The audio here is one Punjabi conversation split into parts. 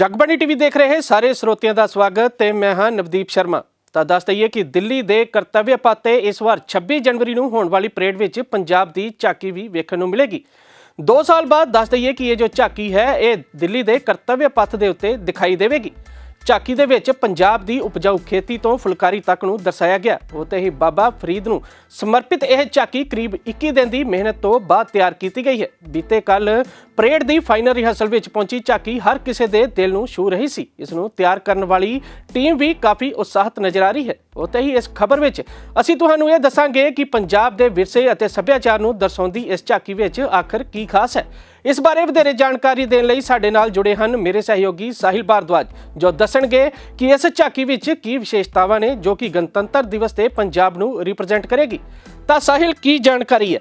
ਜਗਬਾਣੀ ਟੀਵੀ ਦੇਖ ਰਹੇ ਸਾਰੇ ਸਰੋਤਿਆਂ ਦਾ ਸਵਾਗਤ ਤੇ ਮੈਂ ਹਾਂ ਨਵਦੀਪ ਸ਼ਰਮਾ। ਤਾਂ ਦੱਸ ਦਈਏ ਕਿ ਦਿੱਲੀ ਦੇ ਕਰਤਵਯ ਪਥ ਤੇ ਇਸ ਵਾਰ 26 ਜਨਵਰੀ ਨੂੰ ਹੋਣ ਵਾਲੀ ਪਰੇਡ ਵਿੱਚ ਪੰਜਾਬ ਦੀ ਝਾਕੀ ਵੀ ਵੇਖਣ ਨੂੰ ਮਿਲੇਗੀ। 2 ਸਾਲ ਬਾਅਦ ਦੱਸ ਦਈਏ ਕਿ ਇਹ ਜੋ ਝਾਕੀ ਹੈ, ਇਹ ਦਿੱਲੀ ਦੇ ਕਰਤੱਵਯ ਪੱਥ ਦੇ ਉੱਤੇ ਦਿਖਾਈ ਦੇਵੇਗੀ। ਝਾਕੀ ਦੇ ਵਿੱਚ ਪੰਜਾਬ ਦੀ ਉਪਜਾਊ ਖੇਤੀ ਤੋਂ ਫੁਲਕਾਰੀ ਤੱਕ ਨੂੰ ਦਰਸਾਇਆ ਗਿਆ। ਉਤੇ ਹੀ ਬਾਬਾ ਫਰੀਦ ਨੂੰ ਸਮਰਪਿਤ ਇਹ ਝਾਕੀ ਕਰੀਬ 21 ਦਿਨ ਦੀ ਮਿਹਨਤ ਤੋਂ ਬਾਅਦ ਤਿਆਰ ਕੀਤੀ ਗਈ ਹੈ। ਬੀਤੇ ਕੱਲ ਪਰੇਡ ਦੀ ਫਾਈਨਲ ਰਿਹਰਸਲ ਵਿੱਚ ਪਹੁੰਚੀ ਝਾਕੀ ਹਰ ਕਿਸੇ ਦੇ ਦਿਲ ਨੂੰ ਛੂ ਰਹੀ ਸੀ। ਇਸ ਨੂੰ ਤਿਆਰ ਕਰਨ ਵਾਲੀ ਟੀਮ ਵੀ ਕਾਫੀ ਉਤਸ਼ਾਹਤ ਨਜ਼ਰ ਆ ਰਹੀ ਹੈ। ਉਤੇ ਹੀ ਇਸ ਖਬਰ ਵਿੱਚ ਅਸੀਂ ਤੁਹਾਨੂੰ ਇਹ ਦੱਸਾਂਗੇ ਕਿ ਪੰਜਾਬ ਦੇ ਵਿਰਸੇ ਅਤੇ ਸੱਭਿਆਚਾਰ ਨੂੰ ਦਰਸਾਉਂਦੀ ਇਸ ਝਾਕੀ ਵਿੱਚ ਆਖਰ ਕੀ ਖਾਸ ਹੈ। ਇਸ ਬਾਰੇ ਵਧੇਰੇ ਜਾਣਕਾਰੀ ਦੇਣ ਲਈ ਸਾਡੇ ਨਾਲ ਜੁੜੇ ਹਨ ਮੇਰੇ ਸਹਿਯੋਗੀ ਸਾਹਿਲ ਭਾਰਦਵਾਜ, ਜੋ ਦੱਸਣਗੇ ਕਿ ਇਸ ਝਾਕੀ ਵਿੱਚ ਕੀ ਵਿਸ਼ੇਸ਼ਤਾਵਾਂ ਨੇ ਜੋ ਕਿ ਗਣਤੰਤਰ ਦਿਵਸ ਤੇ ਪੰਜਾਬ ਨੂੰ ਰਿਪਰੈਜ਼ੈਂਟ ਕਰੇਗੀ। ਤਾਂ ਸਾਹਿਲ, ਕੀ ਜਾਣਕਾਰੀ ਹੈ?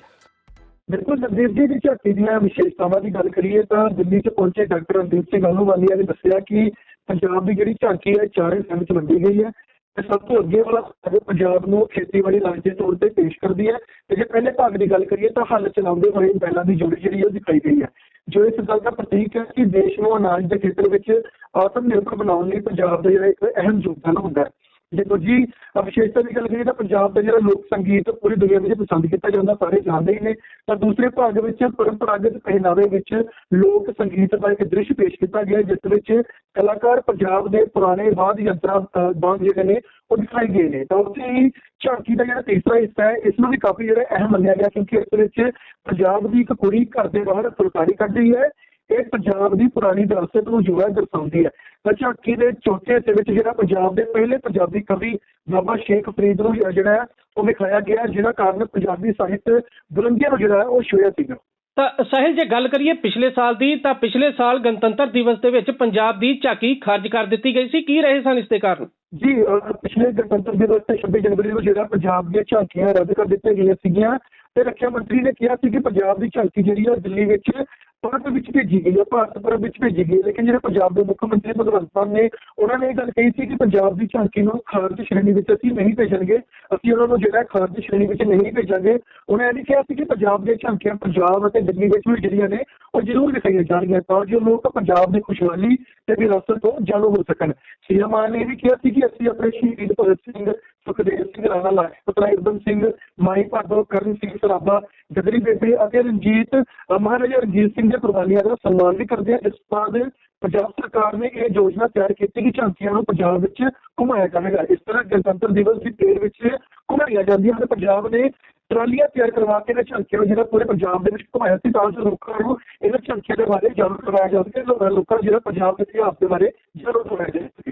ਬਿਲਕੁਲ ਨਵਦੀਪ ਜੀ ਦੀ ਝਾਟੀ ਦੀਆਂ ਵਿਸ਼ੇਸ਼ਤਾਵਾਂ ਦੀ ਗੱਲ ਕਰੀਏ ਤਾਂ ਦਿੱਲੀ 'ਚ ਪਹੁੰਚੇ ਡਾਕਟਰ ਰਣਦੀਪ ਸਿੰਘ ਆਹਲੂਵਾਲੀਆ ਨੇ ਦੱਸਿਆ ਕਿ ਪੰਜਾਬ ਦੀ ਜਿਹੜੀ ਝਾਕੀ ਹੈ ਚਾਰ ਹਿੱਸਿਆਂ ਵਿੱਚ ਵੰਡੀ ਗਈ ਹੈ। ਤੇ ਸਭ ਤੋਂ ਅੱਗੇ ਵਾਲਾ ਭਾਗ ਪੰਜਾਬ ਨੂੰ ਖੇਤੀਬਾੜੀ ਰਾਜ ਦੇ ਤੌਰ ਤੇ ਪੇਸ਼ ਕਰਦੀ ਹੈ। ਤੇ ਜੇ ਪਹਿਲੇ ਭਾਗ ਦੀ ਗੱਲ ਕਰੀਏ ਤਾਂ ਹੱਲ ਚਲਾਉਂਦੇ ਹੋਏ ਬੈਲਾਂ ਦੀ ਜੋੜੀ ਜਿਹੜੀ ਉਹ ਦਿਖਾਈ ਗਈ ਹੈ। ਜੋ ਇਸ ਗੱਲ ਦਾ ਪ੍ਰਤੀਕ ਹੈ ਕਿ ਦੇਸ਼ ਨੂੰ ਅਨਾਜ ਦੇ ਖੇਤਰ ਵਿੱਚ ਆਤਮ ਨਿਰਭਰ ਬਣਾਉਣ ਲਈ ਪੰਜਾਬ ਦਾ ਜਿਹੜਾ ਇੱਕ ਅਹਿਮ ਯੋਗਦਾਨ ਹੁੰਦਾ ਹੈ। ਜੇ ਦੂਜੀ ਵਿਸ਼ੇਸ਼ਤਾ ਦੀ ਗੱਲ ਕਰੀਏ ਤਾਂ ਪੰਜਾਬ ਦਾ ਜਿਹੜਾ ਲੋਕ ਸੰਗੀਤ ਪੂਰੀ ਦੁਨੀਆ ਵਿੱਚ ਪਸੰਦ ਕੀਤਾ ਜਾਂਦਾ ਸਾਰੇ ਜਾਣਦੇ ਹੀ ਨੇ। ਤਾਂ ਦੂਸਰੇ ਭਾਗ ਵਿੱਚ ਪਰੰਪਰਾਗਤ ਪਹਿਨਾਵੇ ਵਿੱਚ ਲੋਕ ਸੰਗੀਤ ਦਾ ਇੱਕ ਦ੍ਰਿਸ਼ ਪੇਸ਼ ਕੀਤਾ ਗਿਆ ਜਿਸ ਵਿੱਚ ਕਲਾਕਾਰ ਪੰਜਾਬ ਦੇ ਪੁਰਾਣੇ ਵਾਦ ਯੰਤਰਾਂ ਅ, ਜਿਹੜੇ ਨੇ ਉਹ ਦਿਖਾਈ ਗਏ ਨੇ। ਤਾਂ ਉੱਥੇ ਹੀ ਝਾਂਕੀ ਦਾ ਜਿਹੜਾ ਤੀਸਰਾ ਹਿੱਸਾ ਹੈ ਇਸ ਨੂੰ ਵੀ ਕਾਫੀ ਜਿਹੜਾ ਅਹਿਮ ਮੰਨਿਆ ਗਿਆ ਕਿਉਂਕਿ ਇਸ ਵਿੱਚ ਪੰਜਾਬ ਦੀ ਇੱਕ ਕੁੜੀ ਘਰ ਦੇ ਬਾਹਰ ਫੁਲਕਾਰੀ ਕੱਢ ਰਹੀ ਹੈ ਇਹ ਪੰਜਾਬ ਦੀ ਪੁਰਾਣੀ ਵਿਰਾਸਤ ਨੂੰ ਜੋ ਹੈ ਦਰਸਾਉਂਦੀ ਹੈ। ਤਾਂ ਝਾਕੀ ਦੇ ਚੌਥੇ ਹਿੱਸੇ ਵਿੱਚ ਜਿਹੜਾ ਪੰਜਾਬ ਦੇ ਪਹਿਲੇ ਪੰਜਾਬੀ ਕਵੀ ਬਾਬਾ ਸ਼ੇਖ ਫਰੀਦ ਨੂੰ ਜਿਹੜਾ ਹੈ ਉਹ ਵਿਖਾਇਆ ਗਿਆ ਜਿਹਨਾਂ ਕਾਰਨ ਪੰਜਾਬੀ ਸਾਹਿਤ ਬੁਲੰਦੀਆਂ ਨੂੰ ਜਿਹੜਾ ਉਹ ਛੂਹਿਆ ਸੀਗਾ। ਤਾਂ ਸਾਹਿਲ ਜੇ ਗੱਲ ਕਰੀਏ ਪਿਛਲੇ ਸਾਲ ਦੀ ਤਾਂ ਪਿਛਲੇ ਸਾਲ ਗਣਤੰਤਰ ਦਿਵਸ ਦੇ ਵਿੱਚ ਪੰਜਾਬ ਦੀ ਝਾਕੀ ਖਾਰਜ ਕਰ ਦਿੱਤੀ ਗਈ ਸੀ। ਕੀ ਰਹੇ ਸਨ ਇਸ ਦੇ ਕਾਰਨ? ਜੀ ਪਿਛਲੇ ਗਣਤੰਤਰ ਦਿਵਸ ਤੇ 26 ਜਨਵਰੀ ਨੂੰ ਜਿਹੜਾ ਪੰਜਾਬ ਦੀਆਂ ਝਾਂਕੀਆਂ ਰੱਦ ਕਰ ਦਿੱਤੀਆਂ ਗਈਆਂ ਸੀਗੀਆਂ। ਤੇ ਰੱਖਿਆ ਮੰਤਰੀ ਨੇ ਕਿਹਾ ਸੀ ਕਿ ਪੰਜਾਬ ਦੀ ਝਾਂਕੀ ਜਿਹੜੀ ਆ ਦਿੱਲੀ ਵਿੱਚ ਭਾਰਤ ਵਿੱਚ ਭੇਜੀ ਗਈ ਹੈ ਭਾਰਤ ਭਰ ਵਿੱਚ ਭੇਜੀ ਗਈ ਲੇਕਿਨ ਜਿਹੜੇ ਪੰਜਾਬ ਦੇ ਮੁੱਖ ਮੰਤਰੀ ਭਗਵੰਤ ਮਾਨ ਨੇ, ਉਹਨਾਂ ਨੇ ਇਹ ਗੱਲ ਕਹੀ ਸੀ ਕਿ ਪੰਜਾਬ ਦੀ ਝਾਂਕੀ ਨੂੰ ਖਾਰਜ ਸ਼੍ਰੇਣੀ ਵਿੱਚ ਅਸੀਂ ਨਹੀਂ ਭੇਜਣਗੇ, ਅਸੀਂ ਉਹਨਾਂ ਨੂੰ ਜਿਹੜਾ ਖਾਰਜ ਸ਼੍ਰੇਣੀ ਵਿੱਚ ਨਹੀਂ ਭੇਜਾਂਗੇ। ਉਹਨਾਂ ਇਹ ਵੀ ਕਿਹਾ ਸੀ ਕਿ ਪੰਜਾਬ ਦੀਆਂ ਝਾਂਕੀਆਂ ਪੰਜਾਬ ਅਤੇ ਦਿੱਲੀ ਵਿੱਚ ਵੀ ਜਿਹੜੀਆਂ ਨੇ, ਉਹ ਜ਼ਰੂਰ ਦਿਖਾਈਆਂ ਜਾਣਗੀਆਂ ਤਾਂ ਜੋ ਲੋਕ ਪੰਜਾਬ ਦੀ ਖੁਸ਼ਹਾਲੀ ਤੇ ਵਿਰਾਸਤ ਤੋਂ ਜਾਣੂ ਹੋ ਸਕਣ। ਸ਼੍ਰੀ ਮਾਨ ਨੇ ਇਹ ਵੀ ਕਿਹਾ ਸੀ ਕਿ ਅਸੀਂ ਆਪਣੇ ਸ਼ਹੀਦ ਭਗਤ ਸਿੰਘ ਸੁਖਦੇਵ ਸਿੰਘ ਰਾਣਾ ਲਾਜਪਤ ਰਾਏ ਉਦਮ ਸਿੰਘ, ਮਾਈ ਭਾਗੋ, ਕਰਨ ਸਿੰਘ ਸਰਾਭਾ, ਗਦਰੀ ਬੇਬੇ ਅਤੇ ਰਣਜੀਤ ਮਹਾਰਾਜਾ ਰਣਜੀਤ ਸਿੰਘ ਦੇ ਕੁਰਬਾਨੀਆਂ ਦਾ ਸਨਮਾਨ ਵੀ ਕਰਦੇ ਹਾਂ ਇਸ ਬਾਅਦ ਪੰਜਾਬ ਸਰਕਾਰ ਨੇ ਇਹ ਯੋਜਨਾ ਤਿਆਰ ਕੀਤੀ ਕਿ ਝਾਂਕੀਆਂ ਨੂੰ ਪੰਜਾਬ ਵਿੱਚ ਘੁਮਾਇਆ ਜਾਵੇਗਾ। ਇਸ ਤਰ੍ਹਾਂ ਗਣਤੰਤਰ ਦਿਵਸ ਦੀ ਪਰੇਡ ਵਿੱਚ ਘੁਮਾਈਆਂ ਜਾਂਦੀਆਂ ਹਨ। ਪੰਜਾਬ ਨੇ ਟਰਾਲੀਆਂ ਤਿਆਰ ਕਰਵਾ ਕੇ ਇਹਨਾਂ ਝਾਂਕੀਆਂ ਨੂੰ ਜਿਹੜਾ ਪੂਰੇ ਪੰਜਾਬ ਦੇ ਵਿੱਚ ਘੁਮਾਇਆ ਸੀ, ਤਾਂ ਜੋ ਲੋਕਾਂ ਨੂੰ ਇਹਨਾਂ ਝਾਂਕੀਆਂ ਦੇ ਬਾਰੇ ਜਾਣੂ ਕਰਵਾਇਆ ਜਾ ਸਕੇ, ਲੋਕਾਂ ਨੂੰ ਜਿਹੜਾ ਪੰਜਾਬ ਦੇ ਇਤਿਹਾਸ ਦੇ ਬਾਰੇ ਜਾਣੂ ਕਰਵਾਇਆ ਜਾ ਸਕੇ।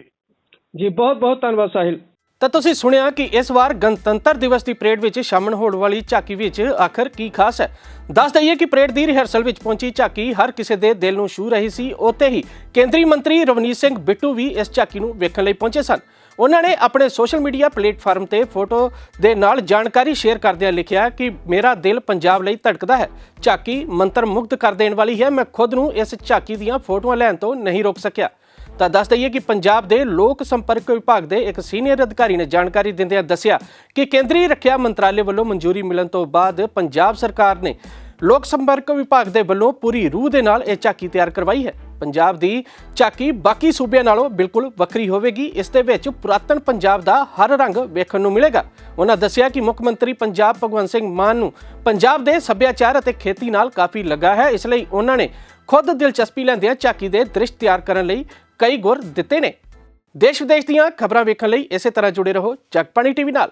ਜੀ ਬਹੁਤ ਬਹੁਤ ਧੰਨਵਾਦ ਸਾਹਿਲ। ਤਾਂ ਤੁਸੀਂ ਸੁਣਿਆ ਕਿ ਇਸ ਵਾਰ ਗਣਤੰਤਰ ਦਿਵਸ ਦੀ ਪਰੇਡ ਵਿੱਚ ਸ਼ਾਮਲ ਹੋਣ ਵਾਲੀ ਝਾਕੀ ਵਿੱਚ ਆਖਰ ਕੀ ਖਾਸ ਹੈ? ਦੱਸ ਦਈਏ ਕਿ ਪਰੇਡ ਦੀ ਰਿਹਰਸਲ ਵਿੱਚ ਪਹੁੰਚੀ ਝਾਕੀ ਹਰ ਕਿਸੇ ਦੇ ਦਿਲ ਨੂੰ ਛੂ ਰਹੀ ਸੀ। ਉੱਥੇ ਹੀ ਕੇਂਦਰੀ ਮੰਤਰੀ ਰਵਨੀਤ ਸਿੰਘ ਬਿੱਟੂ ਵੀ ਇਸ ਝਾਕੀ ਨੂੰ ਵੇਖਣ ਲਈ ਪਹੁੰਚੇ ਸਨ। ਉਹਨਾਂ ਨੇ ਆਪਣੇ ਸੋਸ਼ਲ ਮੀਡੀਆ ਪਲੇਟਫਾਰਮ ਤੇ ਫੋਟੋ ਦੇ ਨਾਲ ਜਾਣਕਾਰੀ ਸ਼ੇਅਰ ਕਰਦਿਆਂ ਲਿਖਿਆ ਕਿ ਮੇਰਾ ਦਿਲ ਪੰਜਾਬ ਲਈ ਧੜਕਦਾ ਹੈ। ਝਾਕੀ ਮੰਤਰ ਮੁਗਧ ਕਰ ਦੇਣ ਵਾਲੀ ਹੈ। ਮੈਂ ਖੁਦ ਨੂੰ ਇਸ ਝਾਕੀ ਦੀਆਂ ਫੋਟੋਆਂ ਲੈਣ ਤੋਂ ਨਹੀਂ ਰੋਕ ਸਕਿਆ। ਤਾਂ ਦੱਸ ਦਈਏ ਕਿ ਪੰਜਾਬ ਦੇ ਲੋਕ ਸੰਪਰਕ ਵਿਭਾਗ ਦੇ ਇੱਕ ਸੀਨੀਅਰ ਅਧਿਕਾਰੀ ਨੇ ਜਾਣਕਾਰੀ ਦਿੰਦਿਆਂ ਦੱਸਿਆ ਕਿ ਕੇਂਦਰੀ ਰੱਖਿਆ ਮੰਤਰਾਲੇ ਵੱਲੋਂ ਮਨਜ਼ੂਰੀ ਮਿਲਣ ਤੋਂ ਬਾਅਦ ਪੰਜਾਬ ਸਰਕਾਰ ਨੇ ਲੋਕ ਸੰਪਰਕ ਵਿਭਾਗ ਦੇ ਵੱਲੋਂ ਪੂਰੀ ਰੂਹ ਦੇ ਨਾਲ ਇਹ ਝਾਕੀ ਤਿਆਰ ਕਰਵਾਈ ਹੈ। ਪੰਜਾਬ ਦੀ ਝਾਕੀ ਬਾਕੀ ਸੂਬਿਆਂ ਨਾਲੋਂ ਬਿਲਕੁਲ ਵੱਖਰੀ ਹੋਵੇਗੀ। ਇਸ ਦੇ ਵਿੱਚ ਪੁਰਾਤਨ ਪੰਜਾਬ ਦਾ ਹਰ ਰੰਗ ਵੇਖਣ ਨੂੰ ਮਿਲੇਗਾ। ਉਹਨਾਂ ਦੱਸਿਆ ਕਿ ਮੁੱਖ ਮੰਤਰੀ ਪੰਜਾਬ ਭਗਵੰਤ ਸਿੰਘ ਮਾਨ ਨੂੰ ਪੰਜਾਬ ਦੇ ਸੱਭਿਆਚਾਰ ਅਤੇ ਖੇਤੀ ਨਾਲ ਕਾਫੀ ਲੱਗਾ ਹੈ। ਇਸ ਲਈ ਉਹਨਾਂ ਨੇ ਖੁਦ ਦਿਲਚਸਪੀ ਲੈਂਦਿਆਂ ਝਾਕੀ ਦੇ ਦ੍ਰਿਸ਼ ਤਿਆਰ ਕਰਨ ਲਈ ਕਈ ਗੁਰ ਦਿੱਤੇ ਨੇ। ਦੇਸ਼ ਵਿਦੇਸ਼ ਦੀਆਂ ਖਬਰਾਂ ਵੇਖਣ ਲਈ ਇਸੇ ਤਰ੍ਹਾਂ ਜੁੜੇ ਰਹੋ ਜਗਬਾਣੀ ਟੀਵੀ ਨਾਲ।